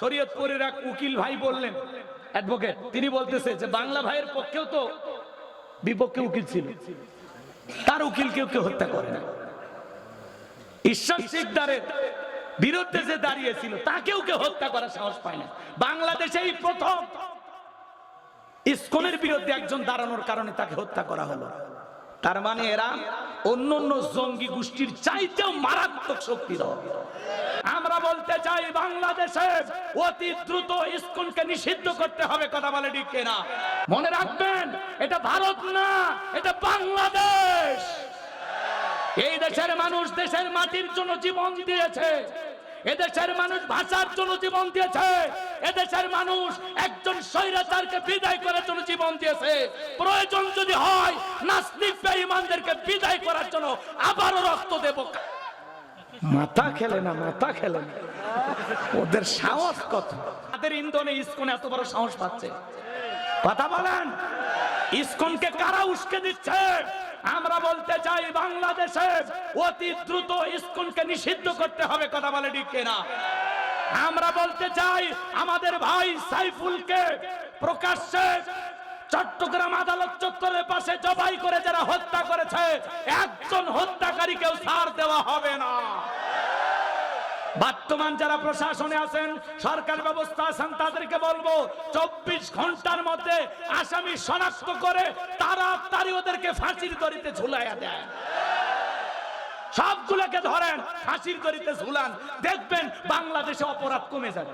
শরীয়তপুরের এক উকিল ভাই বললেন অ্যাডভোকেট তিনি বলতেছে যে বাংলা ভাইয়ের পক্ষেও তো বিপক্ষে উকিল ছিল। তার উকিল কেউ কেউ হত্যা করে না। ঈশ্বর শিকদারের বিরুদ্ধে যে দাঁড়িয়েছিল, তাকেও কেউ হত্যা করার সাহস পায় না। বাংলাদেশে এই প্রথম ইসকনের বিরুদ্ধে একজন দাঁড়ানোর কারণে তাকে হত্যা করা হলো। তার মানে এরা অন্য অন্য জঙ্গি গোষ্ঠীর চাইতেও মারাত্মক শক্তির আমরা বলতে চাই, বাংলাদেশে অতি দ্রুত ইসকনকে নিষিদ্ধ করতে হবে, কথা বলে ঠিক না মনে রাখবেন, এটা ভারত না, এটা বাংলাদেশ। এই দেশের মানুষ দেশের মাটির জন্য জীবন দিয়েছে এদেশের মানুষ ভাষার জন্য জীবন দিয়েছে। এদেশের মানুষ একজন স্বৈরাচারকে বিদায় করার জন্য জীবন দিয়েছে। প্রয়োজন যদি হয় নাস্তিক বেঈমানদেরকে বিদায় করার জন্য আবারও রক্ত দেব। মাথা খেলে না মাথা খেলে না। ওদের সাহস কত? তাদের ইন্ধনে ইস্কন এত বড় সাহস পাচ্ছে। কথা বলেন। ইসকনকে কারা উস্কে দিচ্ছে? আমরা বলতে চাই বাংলাদেশে অতি দ্রুত ইসকনকে নিষিদ্ধ করতে হবে কথা বলে ঠিক না আমরা বলতে চাই, আমাদের ভাই সাইফুলকে প্রকাশ্যে চট্টগ্রাম আদালত চত্বরের পাশে জবাই করে যারা হত্যা করেছে, একজন হত্যাকারীকেও ছাড় দেওয়া হবে না। বর্তমান যারা প্রশাসনে আছেন, সরকার ব্যবস্থা আছেন তাদেরকে বলব, চব্বিশ ঘণ্টার মধ্যে আসামি শনাক্ত করে তাড়াতাড়ি ওদেরকে ফাঁসির দড়িতে ঝুলাইয়া দেয় সবগুলোকে ধরেন, ফাঁসির দড়িতে ঝুলান, দেখবেন বাংলাদেশে অপরাধ কমে যাবে।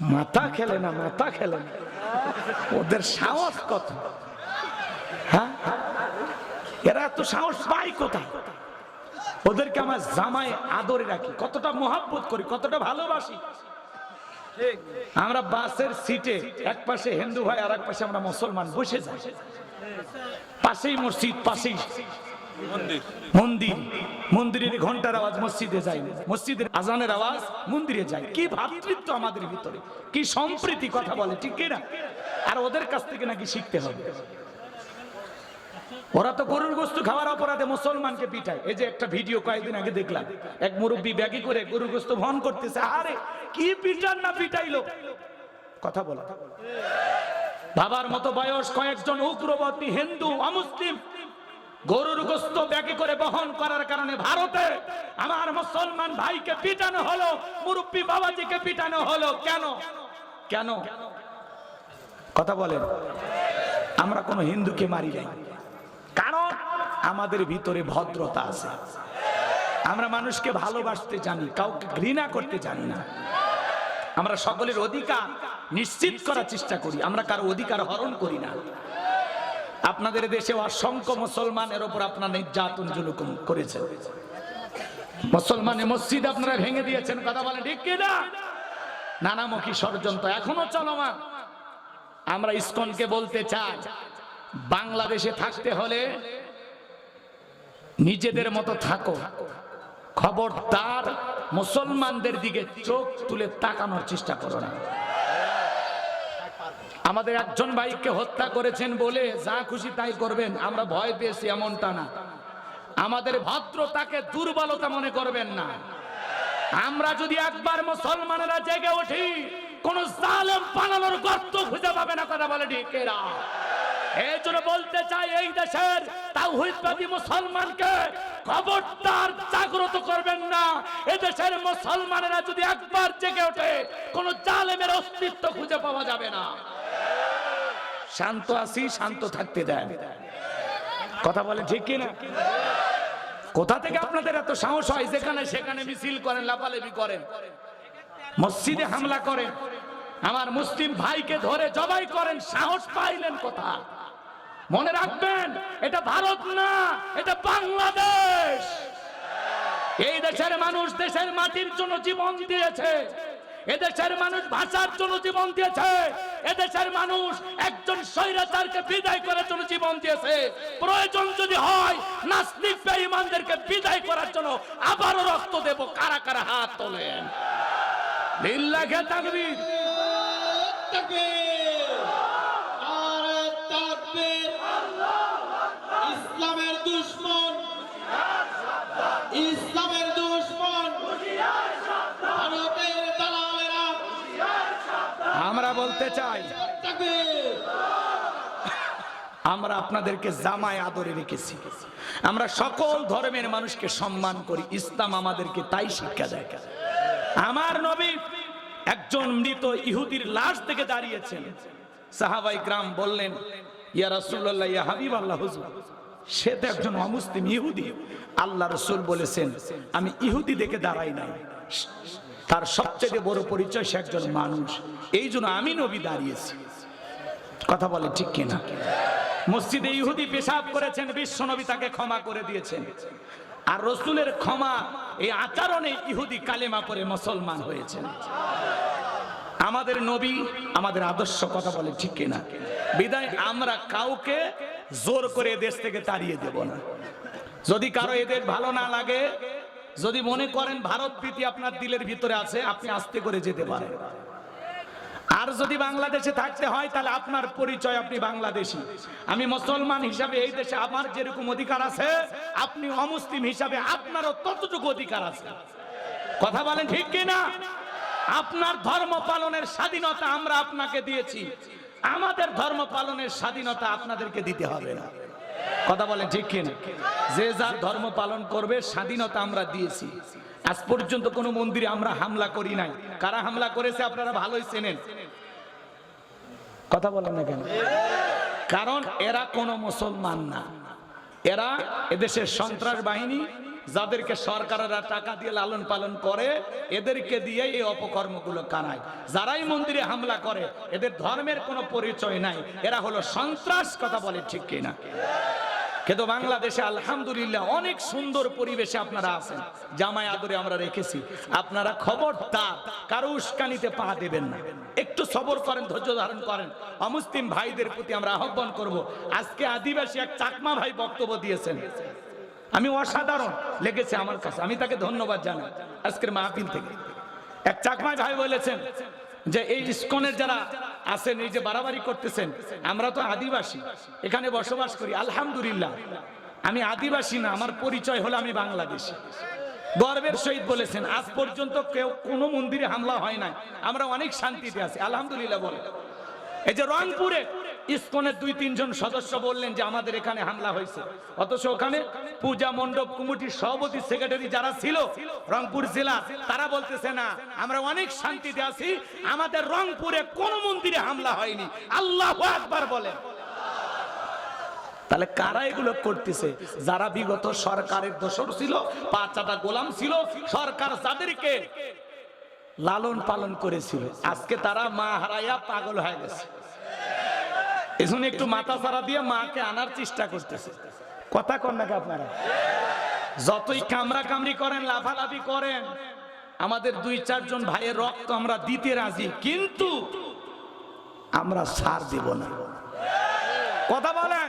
মাথা খেলে না, মাথা খেলে না। ওদের সাহস কত? হ্যাঁ? এরা এত সাহস পায় কোথায়? ওদেরকে আমার জামাই আদরে রাখি। কতটা মহাব্বত করি, কতটা ভালোবাসি। আমরা বাসের সিটে এক পাশে হিন্দু ভাই আর এক পাশে আমরা মুসলমান, বসে যাই। পাশেই মসজিদ, পাশেই। মন্দির। মন্দিরের ঘণ্টার আওয়াজ মসজিদে যাই মসজিদের আজানের আওয়াজ মন্দিরে যাই কি ভাতৃত্ব আমাদের ভিতরে? কি সম্প্রীতি কথা বলে, ঠিক না আর ওদের কাছ থেকে নাকি শিখতে হবে। ওরা তো গরুর গোস্ত খাওয়ার অপরাধে মুসলমানকে পিটায়। এই যে একটা ভিডিও কয়েকদিন আগে দেখলাম। এক মুরব্বী ব্যাগি করে গরুর গোস্ত ভন করতেছে। আরে, কি পিটান না পিটাইলো? কথা বলা। বাবার মতো বয়স কয়েকজন উগ্রবাদী হিন্দু অমুসলিম গরুর গোস্ত ব্যাগে করে বহন করার কারণে ভারতে আমার মুসলমান ভাইকে পিটানো হলো, মুরব্বী বাবাজিকে পিটানো হলো। কেন? কেন? কথা বলেন। আমরা কোনো হিন্দুকে মারি নাই। কারণ আমাদের ভিতরে ভদ্রতা আছে। আমরা মানুষকে ভালোবাসতে জানি, কাউকে ঘৃণা করতে জানি না। আমরা সকলের অধিকার নিশ্চিত করার চেষ্টা করি, আমরা কারও অধিকার হরণ করি না। আপনাদের দেশে অসংখ্য মুসলমানের ওপর আপনার নির্যাতন জুলুকুম করেছে। মুসলমানের মসজিদ আপনারা ভেঙে দিয়েছেন, কথা বলে ঠিক কিনা? নানামুখী ষড়যন্ত্র, এখনও চলমান। আমরা ইস্কনকে বলতে চাই, বাংলাদেশে থাকতে হলে নিজেদের মতো থাকো। খবরদার মুসলমানদের দিকে চোখ তুলে তাকানোর চেষ্টা করো না। আমাদের একজন ভাইকে হত্যা করেছেন বলে যা খুশি তাই করবেন, আমরা ভয় পেয়েছি এমনটা না। আমাদের ভদ্রতাকে দুর্বলতা মনে করবেন না। আমরা যদি একবার মুসলমানেরা জেগে উঠি, কোন জালেম বানানোর গর্ত খুঁজে পাবে না, কথা বলে ঠিকেরা এই জন্য বলতে চাই, এই দেশের তাওহিদবাদী মুসলমানকে খবরদার, জাগ্রত করবেন না। এই দেশের মুসলমানেরা যদি একবার জেগে ওঠে, কোন জালেমের অস্তিত্ব খুঁজে পাওয়া যাবে না। শান্ত আছি, শান্ত থাকতে দেন। কথা বলে ঠিক কিনা? কোথা থেকে আপনাদের এত সাহস হয়? যেখানে সেখানে মিছিল করেন, লাফালাফি করেন। মসজিদে হামলা করেন। আমার মুসলিম ভাইকে ধরে জবাই করেন, সাহস পাইলেন কোথা? মনে রাখবেন, এটা ভারত না, এটা বাংলাদেশ। এই দেশের মানুষ দেশের মাটির জন্য জীবন দিয়েছে। এদেশের মানুষ ভাষার জন্য জীবন দিয়েছে। এদেশের মানুষ একজন স্বৈরাচারকে বিদায় করার জন্য জীবন দিয়েছে। প্রয়োজন যদি হয়, নাস্তিক বেঈমানদেরকে বিদায় করার জন্য আবারও রক্ত দেব। কারা কারা হাত তোলেন? লিল্লাহে তাকবীর। তাকবীর! আমরা আপনাদেরকে জামায় আদরে রেখেছি। আমরা সকল ধর্মের মানুষকে সম্মান করি, ইসলাম আমাদেরকে তাই শিক্ষা দেয়। আমার নবী একজন মৃত ইহুদির লাশ থেকে দাঁড়িয়েছেন। সাহাবাই গ্রাম বললেন, ইয়া রাসূলুল্লাহ, ইয়া হাবিব আল্লাহ হুজুর, সে তো একজন অমুসলিম ইহুদি। আল্লাহ রসুল বলেছেন, আমি ইহুদি দেখে দাঁড়াই নাই। তার সবচেয়ে বড় পরিচয় সে একজন মানুষ। এই জন্য আমি নবী দাঁড়িয়েছি। কথা বলে ঠিক কিনা? মসজিদে ইহুদি পেশাব করেছেন বিশ্ব নবী তাকে ক্ষমা করে দিয়েছেন। আর রসুলের ক্ষমা এই আচরণে ইহুদি কালেমা করে মুসলমান হয়েছেন। আমাদের নবী আমাদের আদর্শ কথা বলে ঠিক কিনা? বিদায়, আমরা কাউকে জোর করে দেশ থেকে তাড়িয়ে দেব না। যদি কারও এদের ভালো না লাগে, যদি মনে করেন ভারত প্রীতি আপনার দিলের ভিতরে আছে, আপনি আস্তে করে যেতে পারেন। আর যদি বাংলাদেশে থাকতে হয়, তাহলে আপনার পরিচয় আপনি বাংলাদেশী। আমি মুসলমান হিসাবে এই দেশে আমার যেরকম অধিকার আছে, আপনি অমুসলিম হিসাবে আপনারও ততটুকু অধিকার আছে। কথা বলেন ঠিক কিনা? আপনার ধর্ম পালনের স্বাধীনতা আমরা আপনাকে দিয়েছি। আমাদের ধর্ম পালনের স্বাধীনতা আপনাদেরকে দিতে হবে না। কথা বলেন ঠিক কিনা? যে যার ধর্ম পালন করবে, স্বাধীনতা আমরা দিয়েছি। আজ পর্যন্ত কোনো মন্দিরে আমরা হামলা করি নাই। কারা হামলা করেছে আপনারা ভালোই চেনেন। কথা বলেন না কেন? কারণ এরা কোনো মুসলমান না। এরা এদেশের সন্ত্রাস বাহিনী, যাদেরকে সরকারেরা টাকা দিয়ে লালন পালন করে, এদেরকে দিয়ে এই অপকর্মগুলো কানায়। যারাই মন্দিরে হামলা করে, এদের ধর্মের কোনো পরিচয় নাই। এরা হলো সন্ত্রাস, কথা বলে ঠিক কিনা। কিন্তু বাংলাদেশে আলহামদুলিল্লাহ অনেক সুন্দর পরিবেশে আপনারা আছেন। জামাই আদরে আমরা রেখেছি। আপনারা খবর খবরদার, কারও উস্কানিতে পা দেবেন না। একটু সবর করেন, ধৈর্য ধারণ করেন। অমুসলিম ভাইদের প্রতি আমরা আহ্বান করব। আজকে আদিবাসী এক চাকমা ভাই বক্তব্য দিয়েছেন। আমি অসাধারণ লেগেছে আমার কাছে। আমি তাকে ধন্যবাদ জানাই আজকের মাহফিল থেকে। এক চাকমা ভাই বলেছেন যে এই ইস্কনের যারা আছেন, এই যে বাড়াবাড়ি করতেছেন, আমরা তো আদিবাসী, এখানে বসবাস করি, আলহামদুলিল্লাহ। আমি আদিবাসী না, আমার পরিচয় হলো আমি বাংলাদেশী। গর্বের সহিত বলেছেন, আজ পর্যন্ত কেউ কোনো মন্দিরে হামলা হয় নাই, আমরা অনেক শান্তিতে আছি, আলহামদুলিল্লাহ বলে। এই যে রংপুরে ইসকনের দুই, তিনজন সদস্য বললেন যে আমাদের এখানে হামলা হয়েছে। অথচ ওখানে পূজা মণ্ডপ কমিটির সভাপতি সেক্রেটারি যারা ছিল রংপুর জেলা তারা বলতেছে না, আমরা অনেক শান্তিতে আছি, আমাদের রংপুরে কোন মন্দিরে হামলা হয়নি। আল্লাহ একবার বলেন। তাহলে কারা এগুলো করতেছে? যারা বিগত সরকারের দোষর ছিল, পাঁচটা গোলাম ছিল, সরকার যাদেরকে লালন পালন করেছিল, আজকে তারা মা হারাইয়া পাগল হয়ে গেছে। এজন্য একটু মাথা ছাড়া দিয়ে মাকে আনার চেষ্টা করতেছে। কথা কন নাকি আপনারা? যতই কামরা কামরি করেন, লাফালাফি করেন, আমাদের দুই, চারজন ভাইয়ের রক্ত আমরা দিতে রাজি, কিন্তু আমরা সার দিব না। কথা বলেন?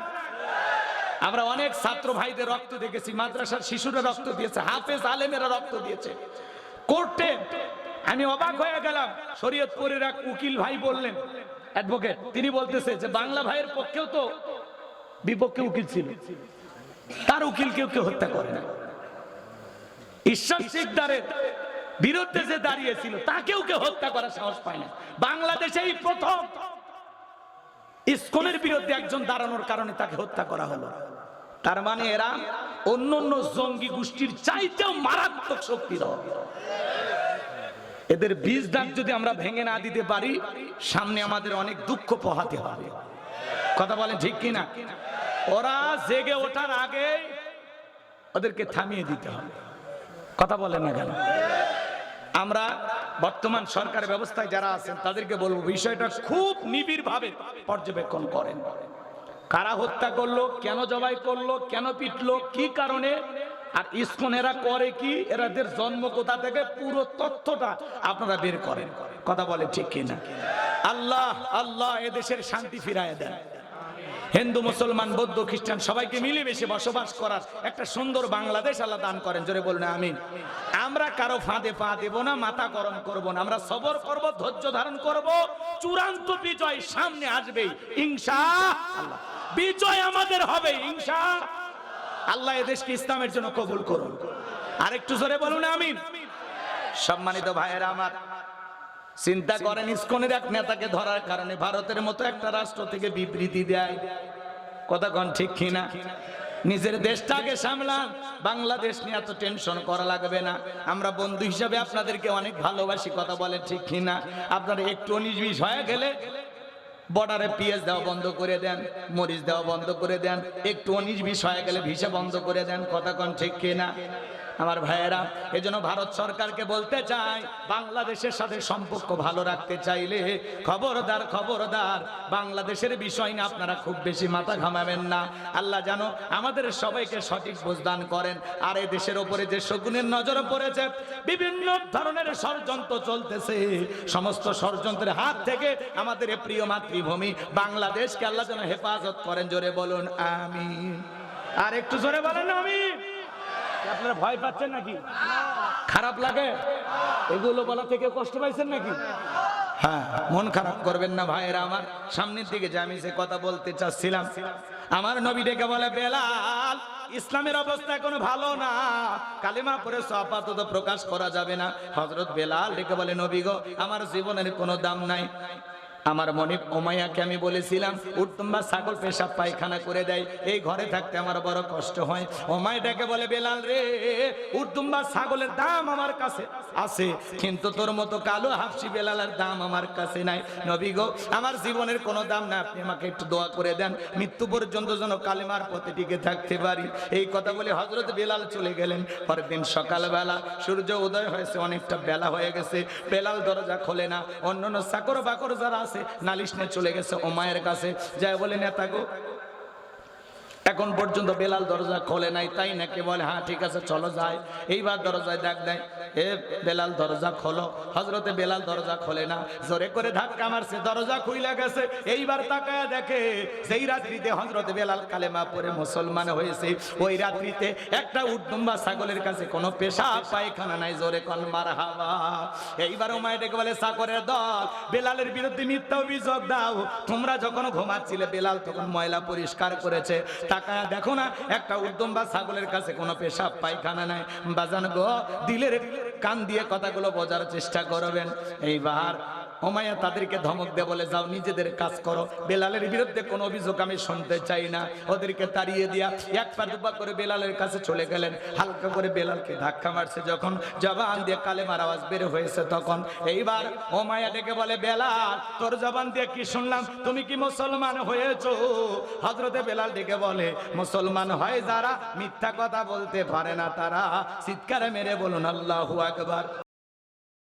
আমরা অনেক ছাত্র ভাইদের রক্ত দেখেছি, মাদ্রাসার শিশুরা রক্ত দিয়েছে, হাফেজ আলেমেরা রক্ত দিয়েছে। কোর্টে আমি অবাক হয়ে গেলাম। শরীয়তপুরের এক উকিল ভাই বললেন, অ্যাডভোকেট, তিনি বলতেছে যে বাংলা ভাইয়ের পক্ষেও তো বিপক্ষে উকিল ছিল। তার উকিল কেউ কেউ হত্যা করে না। ঈশ্বর শিকদারের বিরুদ্ধে যে দাঁড়িয়েছিল, তাকেও কেউ হত্যা করার সাহস পায় না। বাংলাদেশেই প্রথম ইসকনের বিরুদ্ধে একজন দাঁড়ানোর কারণে তাকে হত্যা করা হলো। তার মানে এরা অন্য অন্য জঙ্গি গোষ্ঠীর চাইতেও মারাত্মক শক্তির হবে এদের বীজ দাঁত যদি আমরা ভেঙে না দিতে পারি, সামনে আমাদের অনেক দুঃখ পোহাতে হবে। কথা বলেন ঠিক কিনা? ওরা জেগে ওঠার আগে ওদেরকে থামিয়ে দিতে হবে। কথা বলেন না কেন? আমরা বর্তমান সরকার ব্যবস্থায় যারা আছেন, তাদেরকে বলব, বিষয়টা খুব নিবিড় ভাবে পর্যবেক্ষণ করেন। কারা হত্যা করল, কেন জবাই করল, কেন পিটলো, কি কারণে? আর ইসকন এরা করে কি? এরাদের জন্ম কোথা থেকে? পুরো তথ্যটা আপনারা বের করেন। কথা বলে ঠিক কিনা? আল্লাহ আল্লাহ এদেশের শান্তি ফিরায় দেন। হিন্দু, মুসলমান, বৌদ্ধ, খ্রিস্টান সবাইকে মিলেমিশে বসবাস করার একটা সুন্দর বাংলাদেশ আল্লাহ দান করেন। জোরে বলুন, আমিন। আমরা কারও ফাঁদে পা দেব না, মাথা গরম করব না। আমরা সবর করব, ধৈর্য ধারণ করব। চূড়ান্ত বিজয় সামনে আসবে ইনশা আল্লাহ। বিজয় আমাদের হবে, ইনশা আল্লাহ। এদেশকে ইসলামের জন্য কবুল করুন। আর একটু জোরে বলুন আমি সম্মানিত ভাইয়েরা আমার, চিন্তা করেন ইস্কনের এক নেতাকে ধরার কারণে ভারতের মতো একটা রাষ্ট্র থেকে বিবৃতি দেয়। কন ঠিক কিনা? নিজের দেশটাকে সামলান, বাংলাদেশ নিয়ে এত টেনশন করা লাগবে না। আমরা বন্ধু হিসাবে আপনাদেরকে অনেক ভালোবাসি, কথা বলে ঠিক কিনা? আপনারা একটু বিশ হয়ে গেলে বর্ডারে পিএস দেওয়া বন্ধ করে দেন, মরিচ দেওয়া বন্ধ করে দেন, একটু অনিশ বিষয় গেলে ভিসা বন্ধ করে দেন, কথা কন ঠিক কিনা? আমার ভাইয়েরা, এজন্য ভারত সরকারকে বলতে চাই, বাংলাদেশের সাথে সম্পর্ক ভালো রাখতে চাইলে খবরদার খবরদার, বাংলাদেশের বিষয় নিয়ে আপনারা খুব বেশি মাথা ঘামাবেন না। আল্লাহ জানো আমাদের সবাইকে সঠিক বোঝদান করেন। আর এই দেশের ওপরে যে শকুনের নজর পড়েছে, বিভিন্ন ধরনের ষড়যন্ত্র চলতেছে। সমস্ত ষড়যন্ত্রের হাত থেকে আমাদের প্রিয় মাতৃভূমি বাংলাদেশকে আল্লাহ যেন হেফাজত করেন। জোরে বলুন আমি আর একটু জোরে বলেন আমি আপনারা ভয় পাচ্ছেন নাকি? খারাপ লাগে? এগুলো বলা থেকে কষ্ট পাইছেন নাকি? হ্যাঁ মন খারাপ করবেন না ভাইয়েরা আমার। সামনের দিকে যে আমি সে কথা বলতে চাচ্ছিলাম, আমার নবী ডেকে বলে, বেলাল, ইসলামের অবস্থা কোনো ভালো না। কালিমা পরে আপাতত প্রকাশ করা যাবে না। হজরত বেলাল ডেকে বলে, নবী গো, আমার জীবনের কোনো দাম নাই। আমার মনে ওমাইয়াকে আমি বলেছিলাম উত্তম্বা ছাগল পেশাব পায়খানা করে দেয়, এই ঘরে থাকতে আমার বড় কষ্ট হয়। ওমাইটাকে বলে, বেলাল রে উত্তম্বা ছাগলের দাম আমার কাছে। আছে, কিন্তু তোর মতো কালো হাফসি বেলালার দাম আমার কাছে নাই। নবী গো, আমার জীবনের কোনো দাম না, আপনি আমাকে একটু দোয়া করে দেন। মৃত্যু পর্যন্ত যেন কালেমার পথে টিকে থাকতে পারি। এই কথা বলে হজরত বেলাল চলে গেলেন। পরের দিন সকালবেলা সূর্য উদয় হয়েছে, অনেকটা বেলা হয়ে গেছে। বেলাল দরজা খোলে না। অন্য অন্য চাকর বাকর যারা আছে, নালিশ নিয়ে চলে গেছে ওমায়ের কাছে। যায় বলে, নেতা গো এখন পর্যন্ত বেলাল দরজা খোলে নাই, তাই নাকি বলে হ্যাঁ ঠিক আছে, চলো যাই। এইবার দরজায় ডাক দেয়, এ বেলাল দরজা খোলো। হজরতে বেলাল দরজা খোলে না, জোরে করে ধাক্কা মারছে, দরজা খুইলা গেছে। এইবার তাকায় দেখে সেই রাত্রিতে হজরতে বেলাল কালেমা পরে মুসলমান হয়েছে, ওই রাত্রিতে একটা উদ্দম্বা ছাগলের কাছে কোনো পেশা পায়খানা নাই, জোরে কন মার হাওয়া এইবার ওমায় ডেকে বলে সাকরের দল, বেলালের বিরুদ্ধে মিথ্যা অভিযোগ দাও। তোমরা যখন ঘুমাচ্ছিলে, বেলাল তখন ময়লা পরিষ্কার করেছে দেখো না, একটা উদ্যম বা ছাগলের কাছে কোনো পেশাব, পায়খানা নাই। বাজান গো, দিলের কান দিয়ে কথাগুলো বোঝার চেষ্টা করবেন। এইবার ওমাইয়া তাদেরকে ধমক দিয়ে বলে, যাও নিজেদের কাজ করো। বেলালের বিরুদ্ধে কোনো অভিযোগ আমি শুনতে চাই না। ওদেরকে তাড়িয়ে দিয়া এক পা দুপা করে বেলালের কাছে চলে গেলেন। হালকা করে বেলালকে ধাক্কা মারছে যখন জবান দিয়ে কালেমার আওয়াজ বের হয়েছে তখন। এইবার ওমাইয়া ডেকে বলে, বেলাল, তোর জবান দিয়ে কি শুনলাম? তুমি কি মুসলমান হয়েছো? হজরতে বেলাল ডেকে বলে, মুসলমান হয় যারা মিথ্যা কথা বলতে পারে না তারা। চিৎকারে মেরে বলুন, আল্লাহু আকবার।